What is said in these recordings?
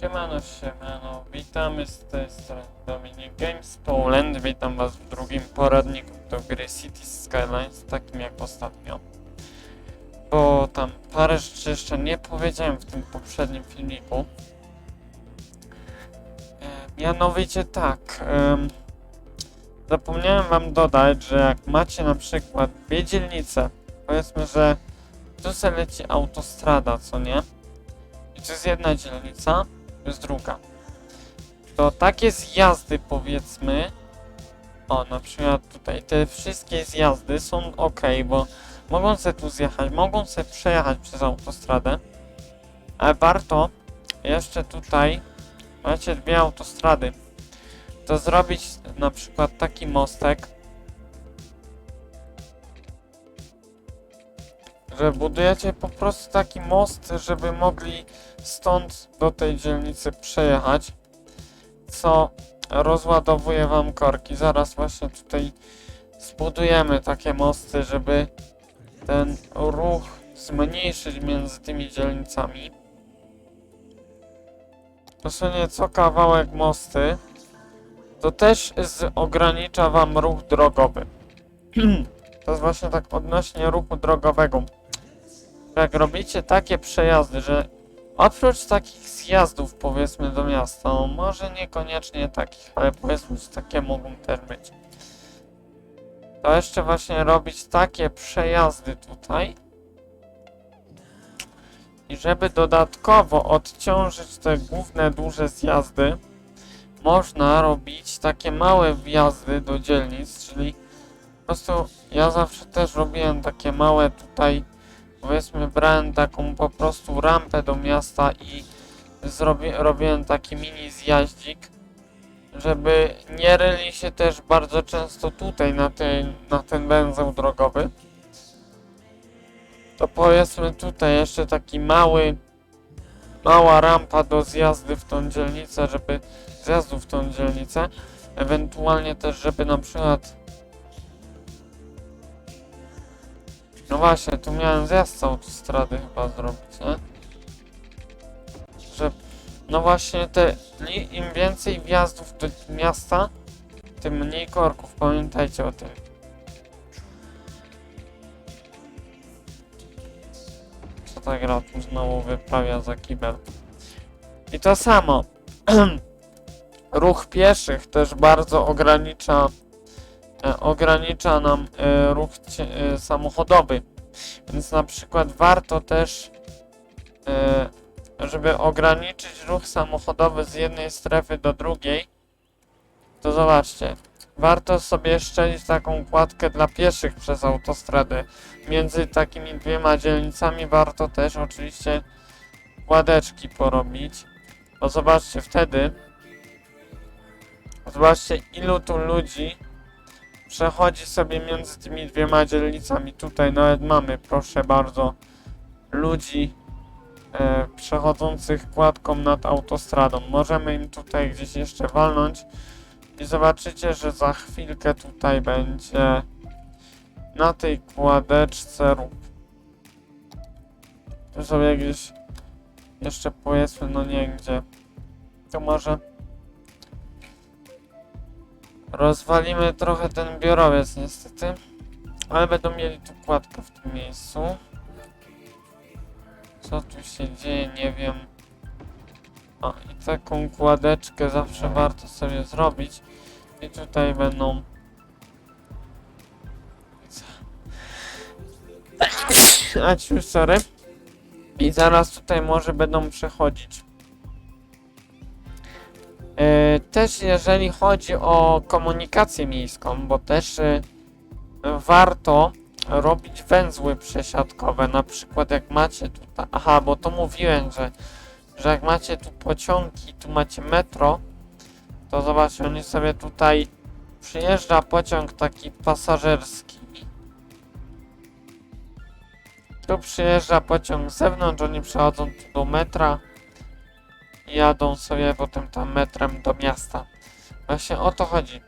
Siemano, siemano, witamy z tej strony Dominik Games Poland. Witam was w drugim poradniku do gry Cities Skylines, takim jak ostatnio. Bo tam parę rzeczy jeszcze nie powiedziałem w tym poprzednim filmiku. E, mianowicie tak, em, zapomniałem wam dodać, że jak macie na przykład dwie dzielnice, powiedzmy, że tu se leci autostrada, co nie? I to jest jedna dzielnica, to jest druga. To takie zjazdy powiedzmy, o na przykład tutaj te wszystkie zjazdy są ok, bo mogą se tu zjechać, mogą se przejechać przez autostradę, ale warto jeszcze tutaj, macie dwie autostrady, to zrobić na przykład taki mostek, że budujecie po prostu taki most, żeby mogli stąd do tej dzielnicy przejechać, co rozładowuje wam korki. Zaraz właśnie tutaj zbudujemy takie mosty, żeby ten ruch zmniejszyć między tymi dzielnicami. Dosłownie co kawałek mosty, to też z, ogranicza wam ruch drogowy. to jest właśnie tak odnośnie ruchu drogowego. Jak robicie takie przejazdy, że Oprócz takich zjazdów, powiedzmy, do miasta, no może niekoniecznie takich, ale powiedzmy, że takie mogą też być. To jeszcze właśnie robić takie przejazdy tutaj. I żeby dodatkowo odciążyć te główne, duże zjazdy, można robić takie małe wjazdy do dzielnic, czyli po prostu ja zawsze też robiłem takie małe tutaj powiedzmy brałem taką po prostu rampę do miasta i zrobi, robiłem taki mini zjaździk, żeby nie ryli się też bardzo często tutaj na, na ten węzeł drogowy. To powiedzmy tutaj jeszcze taki mały, mała rampa do zjazdy w tą dzielnicę, żeby zjazdu w tą dzielnicę. Ewentualnie też, żeby na przykład No właśnie, tu miałem zjazd z autostrady chyba zrobić, nie? Że... No właśnie, te... im więcej wjazdów do miasta, tym mniej korków. Pamiętajcie o tym. Co ta gra tu znowu wyprawia za kibel. I to samo. Ruch pieszych też bardzo ogranicza ogranicza nam e, ruch e, samochodowy. Więc na przykład warto też, e, żeby ograniczyć ruch samochodowy z jednej strefy do drugiej, to zobaczcie, warto sobie szczelić taką kładkę dla pieszych przez autostradę. Między takimi dwiema dzielnicami warto też oczywiście kładeczki porobić, bo zobaczcie wtedy, zobaczcie ilu tu ludzi przechodzi sobie między tymi dwiema dzielnicami. Tutaj nawet mamy, proszę bardzo, ludzi e, przechodzących kładką nad autostradą. Możemy im tutaj gdzieś jeszcze walnąć i zobaczycie, że za chwilkę tutaj będzie na tej kładeczce ruch. Tu sobie gdzieś jeszcze powiedzmy, no nie gdzie. To może Rozwalimy trochę ten biurowiec niestety. Ale będą mieli tu kładkę w tym miejscu. Co tu się dzieje, nie wiem. O, i taką kładeczkę zawsze warto sobie zrobić. I tutaj będą... Aciu, sorry. I zaraz tutaj może będą przechodzić. E, Też jeżeli chodzi o komunikację miejską, bo też e, warto robić węzły przesiadkowe, na przykład jak macie tutaj, aha, bo to mówiłem, że, że jak macie tu pociągi, tu macie metro, to zobaczcie, oni sobie tutaj przyjeżdża pociąg taki pasażerski. Tu przyjeżdża pociąg z zewnątrz, oni przechodzą tu do metra jadą sobie potem tam metrem do miasta. Właśnie o to chodzi.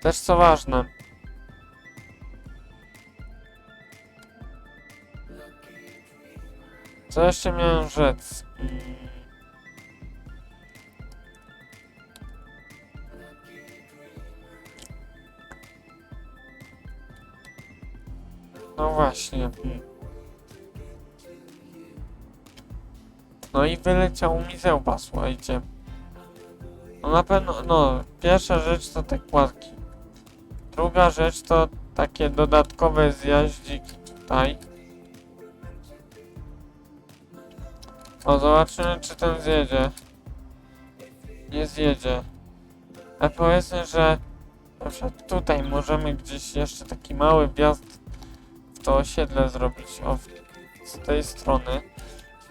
Też co ważne. Co jeszcze miałem rzec? Mm. No właśnie. No i wyleciał mi zełba, słuchajcie. No na pewno, no, pierwsza rzecz to te kładki. Druga rzecz to takie dodatkowe zjaździki tutaj. O, zobaczymy czy ten zjedzie. Nie zjedzie. A powiedzmy, że na przykład tutaj możemy gdzieś jeszcze taki mały wjazd w to osiedle zrobić. O, z tej strony.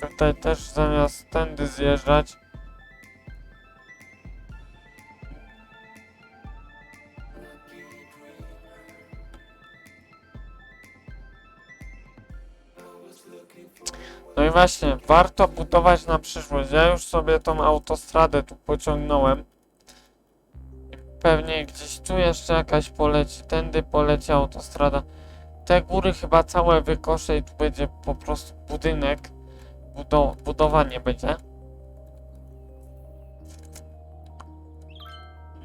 Tutaj też zamiast tędy zjeżdżać. No i właśnie, warto budować na przyszłość. Ja już sobie tą autostradę tu pociągnąłem. Pewnie gdzieś tu jeszcze jakaś poleci, tędy poleci autostrada. Te góry chyba całe wykoszę i tu będzie po prostu budynek. Budo budowanie będzie.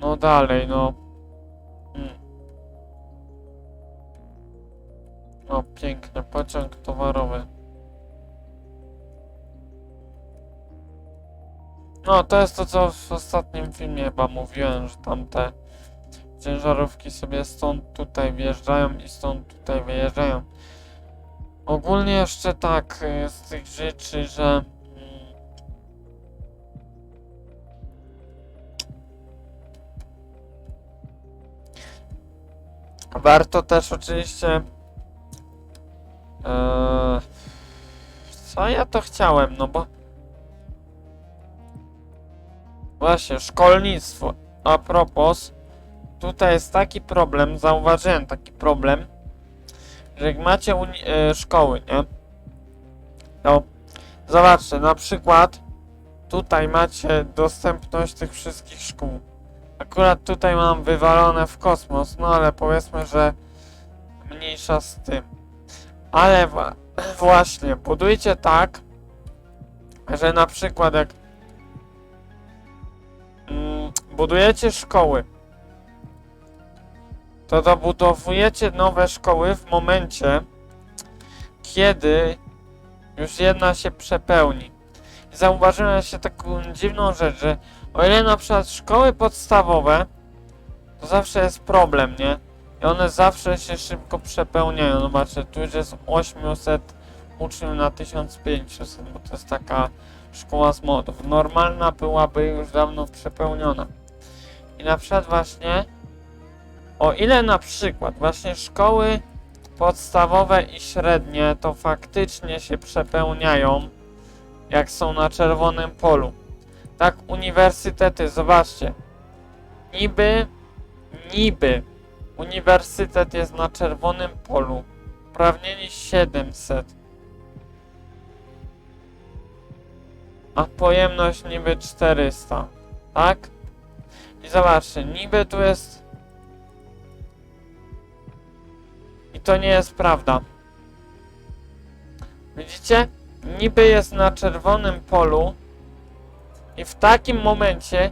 No dalej, no. Mm. O, piękny pociąg towarowy. No, to jest to, co w ostatnim filmie chyba mówiłem, że tam te ciężarówki sobie stąd tutaj wjeżdżają i stąd tutaj wyjeżdżają. Ogólnie jeszcze tak y, z tych rzeczy, że mm, warto też oczywiście eee, co ja to chciałem, no bo Właśnie, szkolnictwo. A propos, tutaj jest taki problem, zauważyłem taki problem, że jak macie e, szkoły, nie? To zobaczcie, na przykład tutaj macie dostępność tych wszystkich szkół. Akurat tutaj mam wywalone w kosmos, no ale powiedzmy, że mniejsza z tym. Ale właśnie, budujcie tak, że na przykład jak mm, budujecie szkoły, to dobudowujecie nowe szkoły w momencie, kiedy już jedna się przepełni. I zauważyłem się taką dziwną rzecz, że o ile na przykład szkoły podstawowe, to zawsze jest problem, nie? I one zawsze się szybko przepełniają. Zobaczcie, tu już jest 800 uczniów na 1500, bo to jest taka szkoła z modów. Normalna byłaby już dawno przepełniona. I na przykład właśnie, o ile na przykład właśnie szkoły podstawowe i średnie to faktycznie się przepełniają, jak są na czerwonym polu. Tak uniwersytety, zobaczcie. Niby, niby uniwersytet jest na czerwonym polu. Uprawnieni 700. a pojemność niby 400, tak? I zobaczcie, niby tu jest... to nie jest prawda. Widzicie? Niby jest na czerwonym polu i w takim momencie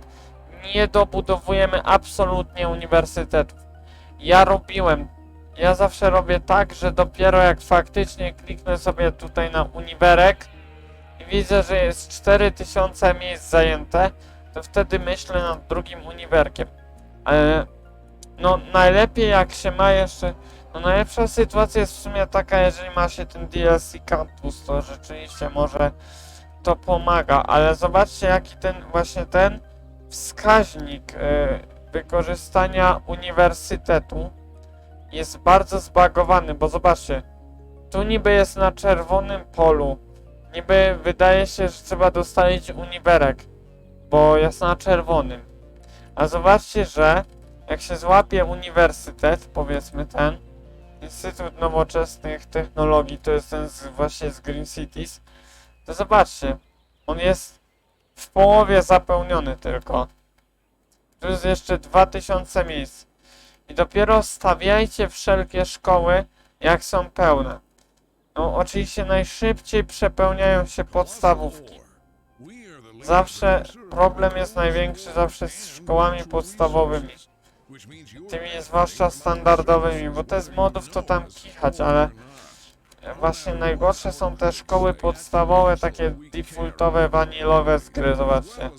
nie dobudowujemy absolutnie uniwersytetów. Ja robiłem, ja zawsze robię tak, że dopiero jak faktycznie kliknę sobie tutaj na uniwerek, i widzę, że jest 4000 miejsc zajęte, to wtedy myślę nad drugim uniwerkiem. Ale no najlepiej jak się ma jeszcze, no najlepsza sytuacja jest w sumie taka, jeżeli ma się ten DLC Campus, to rzeczywiście może to pomaga, ale zobaczcie jaki ten właśnie ten wskaźnik y, wykorzystania uniwersytetu jest bardzo zbagowany, bo zobaczcie, tu niby jest na czerwonym polu, niby wydaje się, że trzeba dostalić uniwerek, bo jest na czerwonym. A zobaczcie, że jak się złapie uniwersytet, powiedzmy ten, Instytut Nowoczesnych Technologii, to jest ten z, właśnie z Green Cities, to zobaczcie, on jest w połowie zapełniony tylko. Tu jest jeszcze 2000 miejsc. I dopiero stawiajcie wszelkie szkoły, jak są pełne. No oczywiście najszybciej przepełniają się podstawówki. Zawsze problem jest największy zawsze z szkołami podstawowymi. Tymi zwłaszcza standardowymi, bo te z modów to tam kichać, ale właśnie najgorsze są te szkoły podstawowe, takie defaultowe, wanilowe z gry, zobaczcie.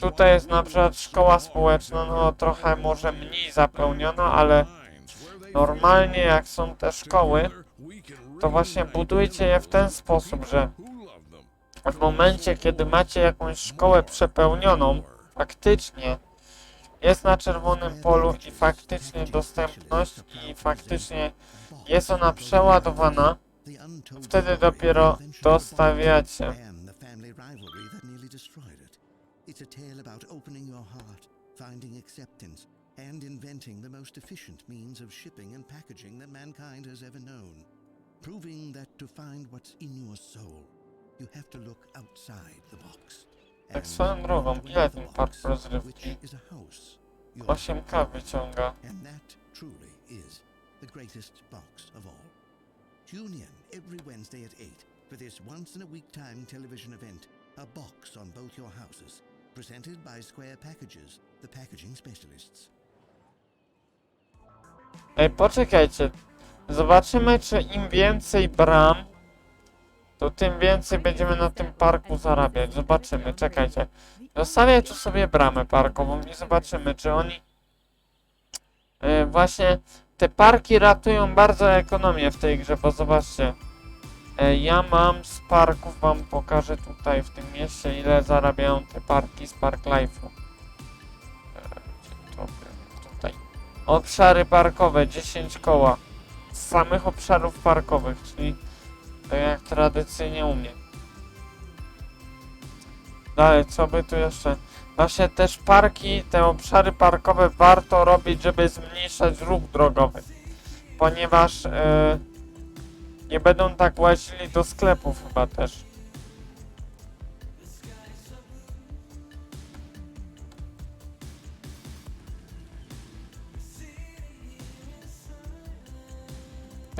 Tutaj jest na przykład szkoła społeczna, no trochę może mniej zapełniona, ale normalnie jak są te szkoły, to właśnie budujcie je w ten sposób, że w momencie, kiedy macie jakąś szkołę przepełnioną, faktycznie jest na czerwonym polu i faktycznie dostępność i faktycznie jest ona przeładowana, wtedy dopiero dostawiacie. It's a tale about opening your heart, finding acceptance, and inventing the most efficient means of shipping and packaging that mankind has ever known. Proving that to find what's in your soul, you have to look outside the box. Tak swoją drogą, ile ten park rozrywki? which is a house, your 8K wyciąga. That truly is the greatest box of all. Tune in every Wednesday at 8 for this once in a week time television event, A Box on Both Your Houses, presented by Square Packages, the packaging specialists. Ej, poczekajcie. Zobaczymy, czy im więcej bram, to tym więcej będziemy na tym parku zarabiać. Zobaczymy, czekajcie. Zostawię tu sobie bramę parkową i zobaczymy, czy oni... Yy, właśnie te parki ratują bardzo ekonomię w tej grze, bo zobaczcie. Yy, ja mam z parków, wam pokażę tutaj w tym mieście, ile zarabiają te parki z Park Life'u. Było? tutaj. Obszary parkowe, 10 koła. Z samych obszarów parkowych, czyli tak jak tradycyjnie u mnie. Dalej, co by tu jeszcze? Właśnie też parki, te obszary parkowe warto robić, żeby zmniejszać ruch drogowy. Ponieważ e, nie będą tak łazili do sklepów chyba też.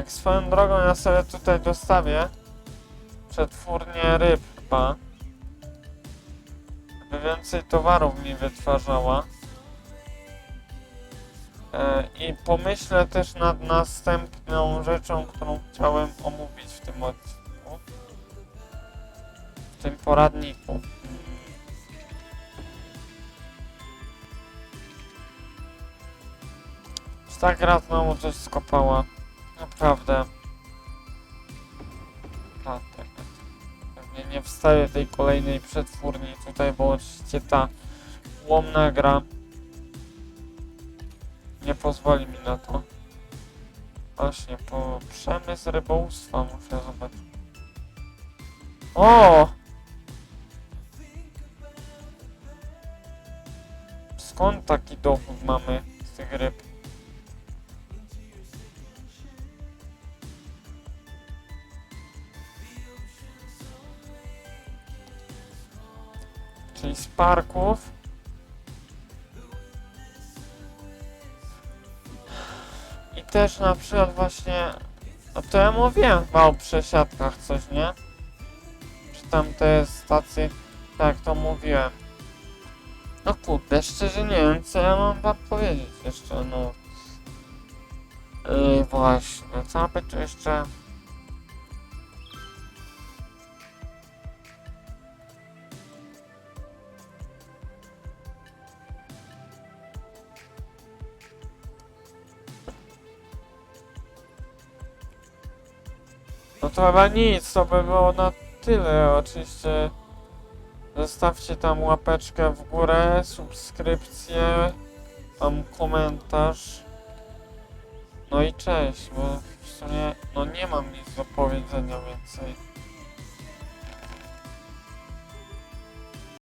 Tak swoją drogą ja sobie tutaj dostawię przetwórnię ryb chyba. By więcej towarów mi wytwarzała. E, I pomyślę też nad następną rzeczą, którą chciałem omówić w tym odcinku. W tym poradniku. Czy ta gra znowu coś skopała? Naprawdę. A, tak, tak. Pewnie nie wstawię tej kolejnej przetwórni tutaj, bo oczywiście ta łomna gra nie pozwoli mi na to. Właśnie, po przemysł rybołówstwa muszę zobaczyć. O! Skąd taki dochód mamy z tych ryb? Parków. I też na przykład właśnie... No to ja mówiłem chyba o przesiadkach coś, nie? Czy tam te stacje... Tak, to mówiłem. No kurde, szczerze nie wiem, co ja mam wam powiedzieć jeszcze, no. Yy, właśnie, co by tu jeszcze... No to chyba nic, to by było na tyle. Oczywiście zostawcie tam łapeczkę w górę, subskrypcję, tam komentarz. No i cześć, bo w sumie no nie mam nic do powiedzenia więcej.